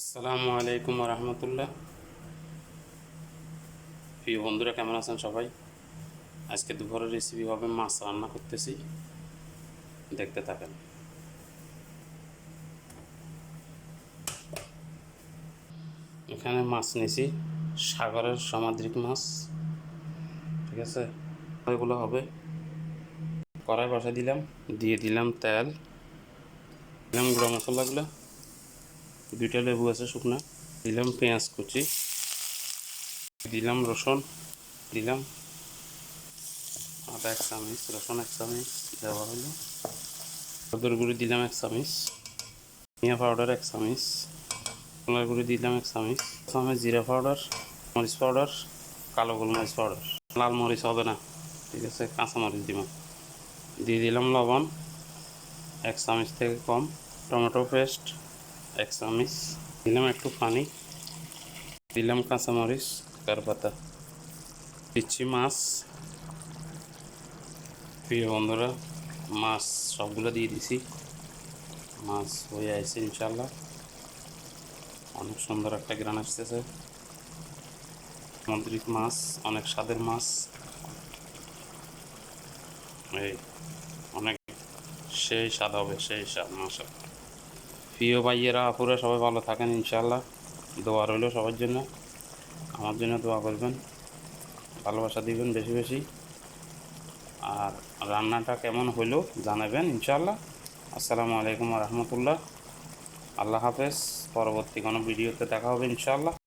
আসসালামু আলাইকুম রহমতুল্লাহ প্রিয় বন্ধুরা, কেমন আছেন সবাই? আজকে দুপুরের রেসিপি হবে মাছ রান্না করতেছি। দেখতে থাকেন। এখানে মাছ নিয়েছি। সাগরের সামুদ্রিক মাছ। ঠিক আছে? এগুলো হবে। কড়াই বসা দিলাম, দিয়ে দিলাম তেল, দিলাম গুঁড়ো মশলাগুলো। দুইটা লেবু আছে, শুকনা। দিলাম পেঁয়াজ কুচি। দিলাম রসুন। দিলাম আদা এক চামচ, রসুন এক চামচ, দেওয়া হলো। হলুদের গুঁড়ি দিলাম এক চামচ, ধনিয়া পাউডার এক চামচ কলার গুঁড়ি দিলাম এক চামচ চামচ জিরা পাউডার মরিচ পাউডার কালো গোলমরিচ পাউডার লাল মরিচ হবে না, ঠিক আছে, কাঁচা মরিচ দিব দিয়ে দিলাম লবণ, এক চামচ থেকে কম। টমেটো পেস্ট এক চামচ দিলাম একটু পানি দিলাম কাঁচামরিচ কারপাতা দিচ্ছি মাছ প্রিয় বন্ধুরা মাছ সবগুলো দিয়ে দিছি মাছ হয়ে আছে ইনশাল্লাহ অনেক সুন্দর একটা গ্রান আসতেছে সামুদ্রিক মাছ অনেক স্বাদের মাছ এই অনেক সেই স্বাদ হবে সেই স্বাদ মাসা প্রিয় ভাইয়েরা, আপুরা, সবাই ভালো থাকেন ইনশাল্লাহ দোয়া রইল সবার জন্য। আমার জন্য দোয়া করবেন। ভালোবাসা দিবেন বেশি বেশি। আর রান্নাটা কেমন হইল জানাবেন ইনশাল্লাহ আসসালামু আলাইকুম রহমতুল্লাহ। আল্লাহ হাফেজ। পরবর্তী কোনো ভিডিওতে দেখা হবে ইনশাল্লাহ